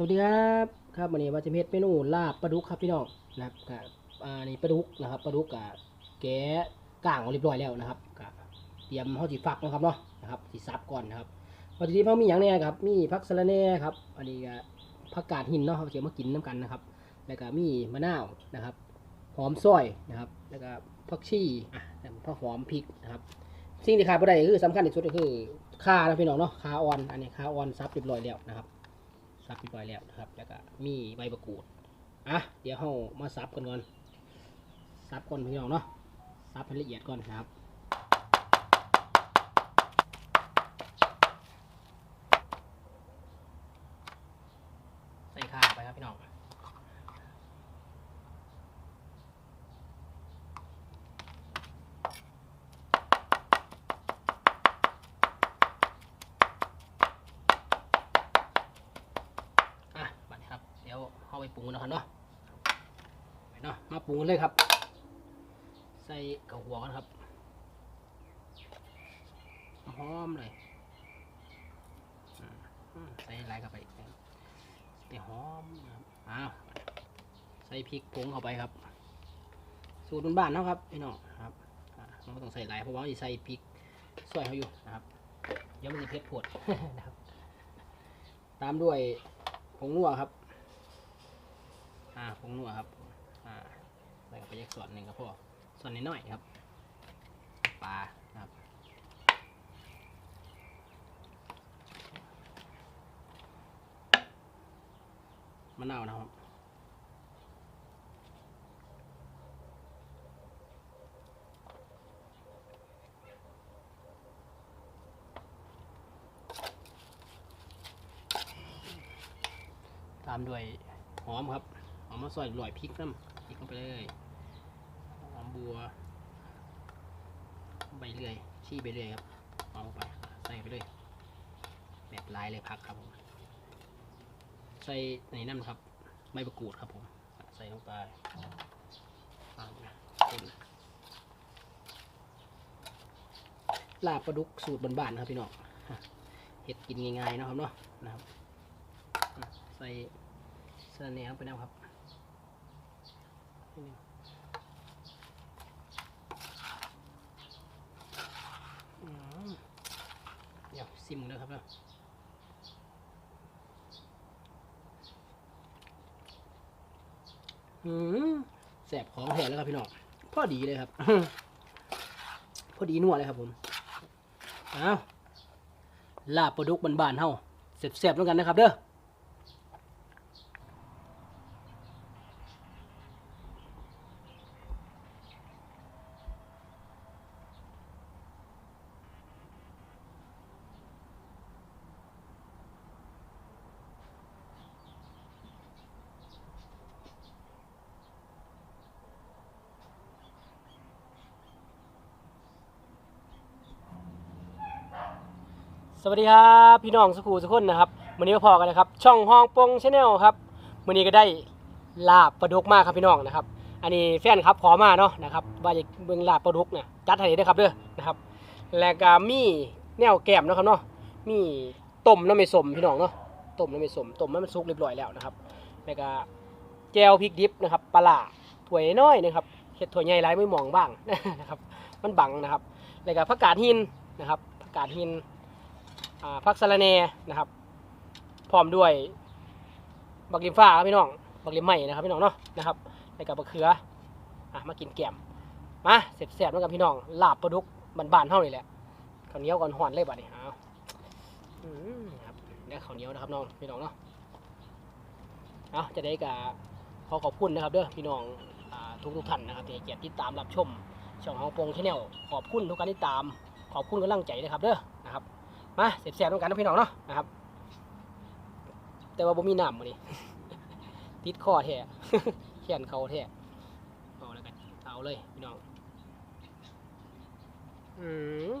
สวัสดีครับครับวันนี้ว่าจะเฮ็ดเมนูลาบปลาดุกครับพี่น้องนะครับกับอ่านี่ปลาดุกนะครับปลาดุกกับแกะก้างเรียบร้อยแล้วนะครับกับเตรียมเฮาสิฟักนะครับเนาะนะครับสิซับก่อนนะครับวัตถุดิบเฮามีหยังแน่ครับมีผักสะระแหน่ครับอันนี้ก็ผักกาดหินเนาะเฮาสิเอามากินน้กันนะครับ แล้วก็มีมะนาวนะครับหอมซอยนะครับแล้วก็ผักชีอะแล้วผักหอมพริกนะครับสิ่งที่ขาดบ่ได้คือสำคัญที่สุดก็คือข่านะพี่น้องเนาะข่าอ่อนอันนี้ข่าอ่อนซับเรียบร้อยแล้วนะครับ ซับเรียบร้อยแล้วนะครับ แล้วก็มีใบมะกรูดอะเดี๋ยวเรามาซับกันก่อนซับก่อนพี่น้องเนาะซับให้ละเอียดก่อนนะครับ ใส่ข่าไปครับพี่น้อง อะบัดนี้ครับ เดี๋ยวเข้าไปปรุงกันนะครับเนาะไปเนาะ มา ปรุงกันเลยครับ ใส่กระหัวกันครับหอมเลยใส่ลายเข้าไปใส่หอมครับอ้าวใส่พริกผงเข้าไปครับ สูตรบ้านๆเนาะครับพี่น้องครับอ่าเราต้องใส่หลายเพราะว่าจะใส่พริกซอยเขาอยู่นะครับเดี๋ยวมันจะเผ็ดผดนะครับ ตามด้วยผงนัวครับ อ่าผงนัวครับ ใส่ไปยักส่วนหนึ่งครับพ่อส่วนน้อยครับปลานะครับมะนาวนะครับตามด้วยหอมครับหอมมาซอยลอยพริกน้ำ ไปเลยหอมบัว ใบเลื่อยชี้ใบเลื่อยครับเอาไปใส่ไปเลยแบบลายเลยพักครับผมใส่ในน้ำครับใบมะกูดครับผมใส่ลงไปอ่าคนลาบปลาดุกสูตรบ้านๆครับพี่น้องเห็ดกินง่ายๆนะครับเนาะนะครับ ใส่เสื้อแนวไปแล้วครับ อืมเดี๋ยวซิมนะครับเนาะอืมแสบของแท้แล้วครับพี่น้องพอดีเลยครับ พอดีนัวเลยครับผมอ้าวลาบปลาดุกบ้านๆเฮาเสบๆแล้วกันนะครับเด้อ วัสดีครับพี่น้องสุขูสุขคนนะครับวันนี้มาพอกันนะครับ ช่องห้องปงชาแนลครับวันนี้ก็ได้ลาบปลาดุกมากครับพี่น้องนะครับ อันนี้แฟนครับขอมาเนาะนะครับว่าจะเบิ่งลาบปลาดุกเนี่ยจัดให้ได้ครับเด้อนะครับ แล้วก็มีแนวแกมเนาะครับเนาะมีต้มน้ำไม่สมพี่น้องเนาะต้มน้ำไม่สมต้มให้มันสุกเรียบร้อยแล้วนะครับ แล้วก็แจวพริกดิบนะครับปลาร้าถ้วยน้อยนะครับเห็ดถ้วใหญ่หลายไม่มองบ้างนะครับ มันบังนะครับ แล้วก็ผักกาดหินนะครับผักกาดหิน อ่าผักสะระแหน่นะครับพร้อมด้วยบักลิมฟ้าครับพี่น้องบักลิมใหม่นะครับพี่น้องเนาะนะครับแล้วกับบักเขืออะมากินแกมมาเสร็จแสบๆแล้วกับพี่น้องลาบปลาดุกบานๆเท่านี่แหละข้าวเหนียวก่อนหอนเลยบัดนี้เอาครับได้ข้าวเหนียวนะครับน้องพี่น้องเนาะเอาจะได้กับขอขอบคุณนะครับเด้อพี่น้องอทุกทุกท่านนะครับที่เกียรติติดตามรับชมช่องของโปงชาแนลขอบคุณทุกการติดตาม ขอบคุณกำลังใจนะครับเด้อนะครับ มาเสียบๆต้องกันนะพี่น้องเนาะนะครับ แต่ว่าบ่มีน้ำมื้อนี้ติดคอแท้แขนเขาแท้เอาแล้วกันเอาเลยพี่น้องอืม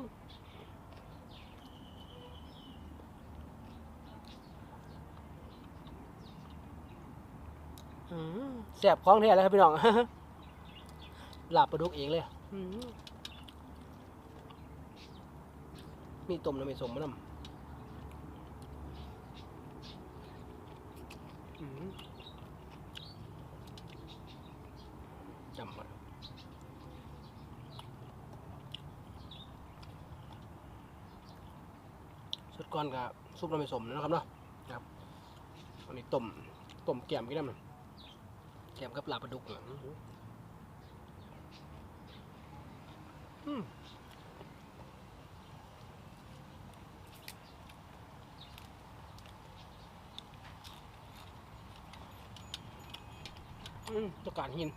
แสบของแท้แล้วครับพี่น้องหลาบปลาดุกเองเลยอื มีต้มน้ำไม่สมมะน้ำจำไว้สุดก่อนกับซุปน้ำมันสมนะครับเนาะครับอันนี้ต้มต้มแกมกี่น้มันแกมกับปลาปลาดุกเหรออื้อหืออืม ต้องการหิน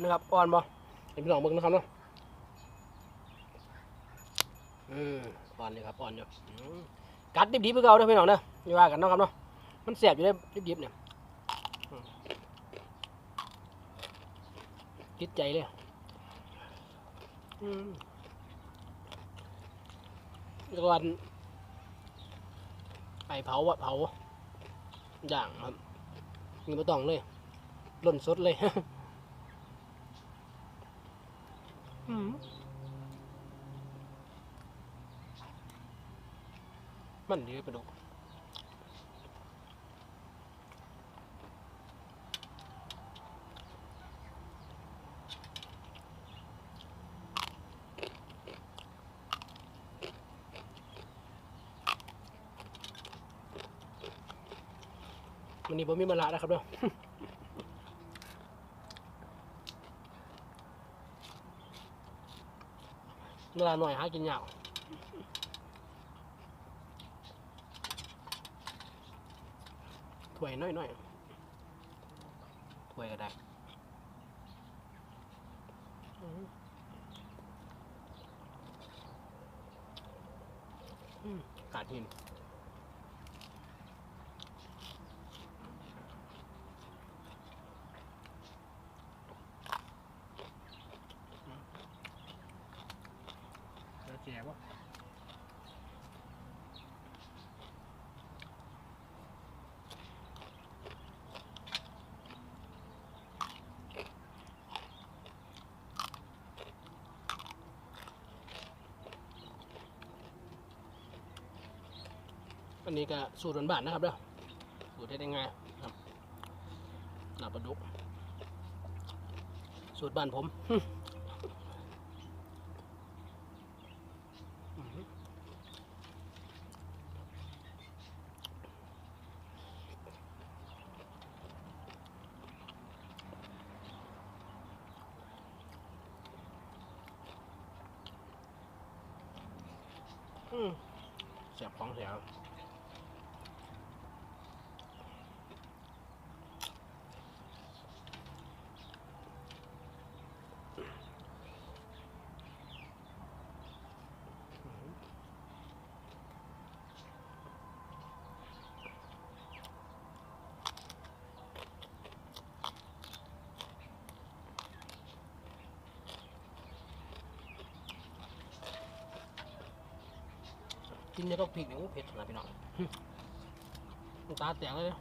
นะครับอ่อนบ่เห็นพี่น้องเบิ่งนะครับเนาะอืมอ่อนเลยครับอ่อนอยู่กัดดิบๆไปเก่าเด้อพี่น้องเด้อไม่ว่ากันเนาะครับเนาะมันแสบอยู่ได้ดิบๆเนี่ยติดใจเลยอืมแล้วก็อันไอเผาอะเผาอย่างครับ นี่ไม่ต้องเลยล่นสดเลยอืมมันดีไปดู มันนี่ผมมีมะระนะครับเด้อเวลาหน่อยหากินยากถ้วยน้อยๆถ้วยก็ได้อืมอืมกาดหิน อันนี้ก็สูตรบ้านๆนะครับเด้อสูตรได้ยังไงครับหนาปลาดุกสูตรบ้านผม อื้อหืออืมเสียบของเสียบ กินเนี่ยต้องพริกเนี่ยโอ้เผ็ดนะพี่น้องน้ำตาแตกเลย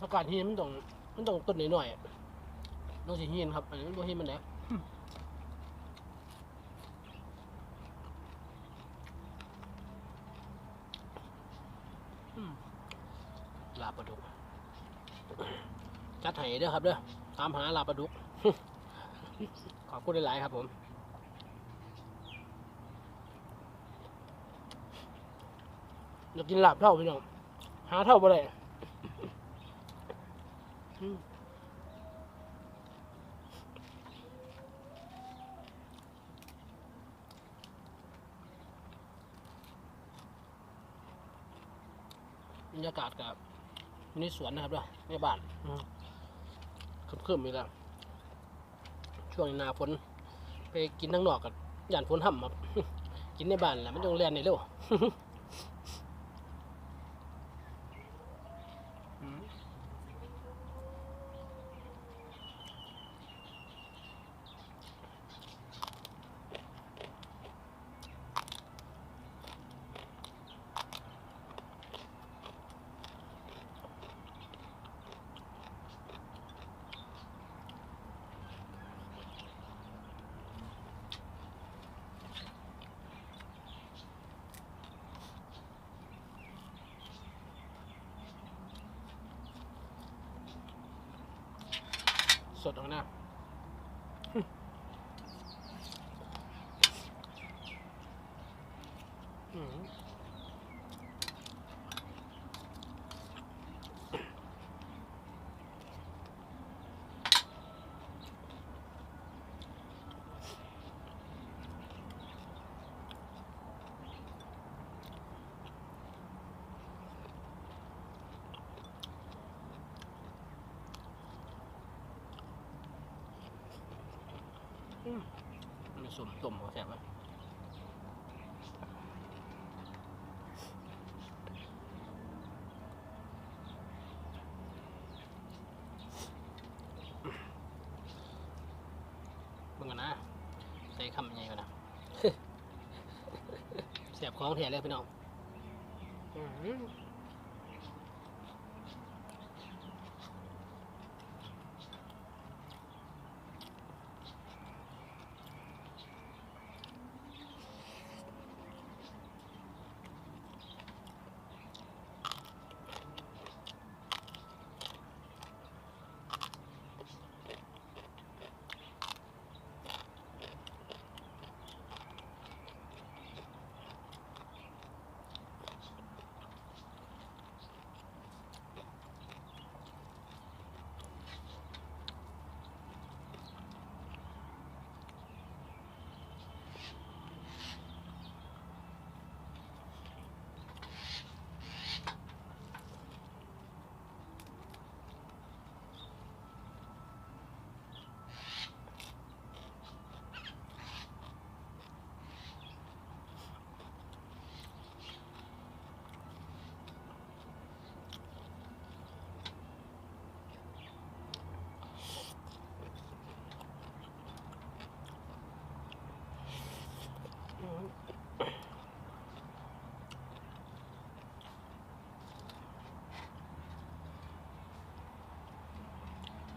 อากาศที่มันต้องมันต้องต้นหน่อยๆอะต้องสีหินครับ อันนี้มันบ่หินมันแหละอืมลาบปลาดุก จัดให้เด้อครับเด้อ ตามหาลาบปลาดุก ขอบคุณหลาย ๆ ครับผมอยากกินลาบเท่าพี่น้องหาเท่าบ่ได้บรรยากาศกับอยู่ในสวนนะครับด้วยในบ้านคึมๆอยู่แล้ว ช่วงหน้าฝนไปกินทั้งนอกกับย่านฝนห่ำครับ กินในบ้านแหละมันต้องเรียนในเร็ว สดๆออกนะอืม มันสมต้มหัวแซ่บอะเบิ่งกันนะ ใส่คำยังไงกันนะแซ่บของแท้เลยพี่น้องอื้อหือ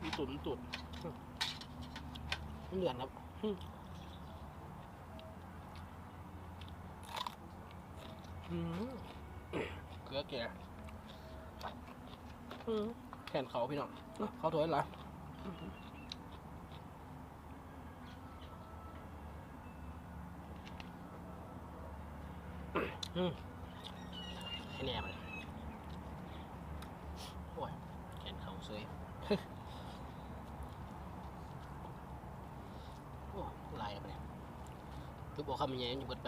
มัน ตุ่นตุ่นมันเหลือนครับอืมอืมเกลือแก่อืมแขนเขาพี่น้องเนาะเขาถอยหละอืมไอ้เนี่ยมันโอ้ยแขนเขาเซย โอ้ลายแล้วปะเนี่ย คือบอกคำยังไงอยู่เบิดไป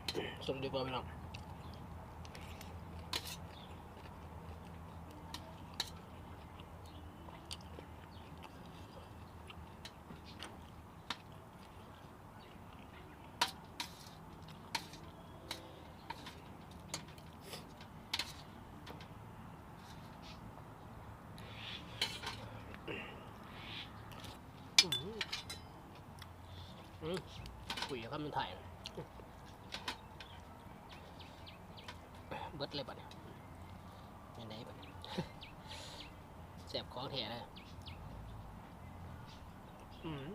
สมดีกว่าพี่น้องอืมคุยกับคำเป็นไทยเบิด เลยบัดเนี่ยยังไงบัดแสบของแท้เลยอืม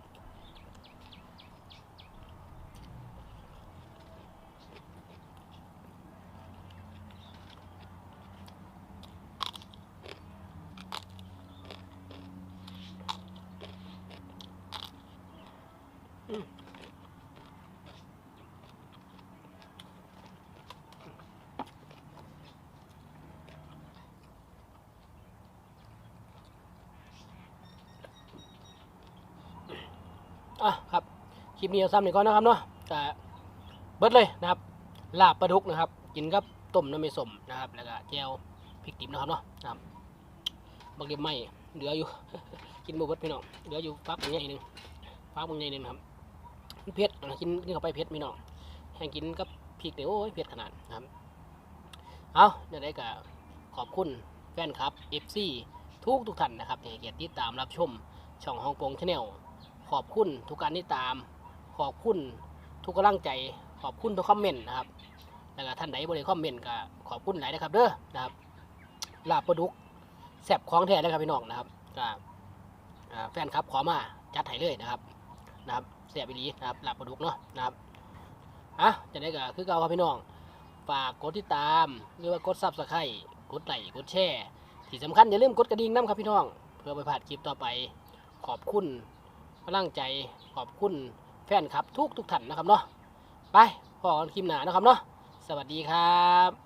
อะครับคลิปนี้เอาซ้ำหนึ่งก่อนนะครับเนาะก็เบิดเลยนะครับลาบปลาดุกนะครับ กินกับต้มน้ำมันสมนะครับ แล้วก็แจวพริกดิบนะครับเนาะครับบางเดียไม่เหลืออยู่ กินบุบดพี่น้องเหลืออยู่ฟักใหญ่หนึ่งฟักมึงใหญ่หนึ่งครับเผ็ดกินกินเข้าไปเผ็ดพี่น้องให้กินกับพริกเนี่ยโอ้ยเผ็ดขนาดนะครับเอาเดี๋ยวได้ก็ขอบคุณแฟนคลับ FC ทุกทุกท่านนะครับที่เกียรติติดตามรับชมช่องฮ่องปงชาแนล ขอบคุณทุกการติดตาม ขอบคุณทุกกำลังใจ ขอบคุณทุกคอมเมนต์นะครับแล้วก็ท่านใดบริคอมเมนต์ก็ขอบคุณหลายนะครับเด้อนะครับลาบปลาดุกแซ่บของแท้เลยครับพี่น้องนะครับก็แฟนครับขอมาจัดให้เลยนะครับนะครับแซ่บอีหลีนะครับลาบปลาดุกเนาะนะครับอะจะได้ก็คือเก่าครับพี่น้องฝากกดติดตามหรือว่ากดซับสไครต์กดไลค์กดแชร์ที่สำคัญอย่าลืมกดกระดิ่งน้ำครับพี่น้อง เพื่อไปผ่านคลิปต่อไปขอบคุณ พลังใจขอบคุณแฟนครับทุกทุกท่านนะครับเนาะไปพอกันคลิปหน้านะครับเนาะสวัสดีครับ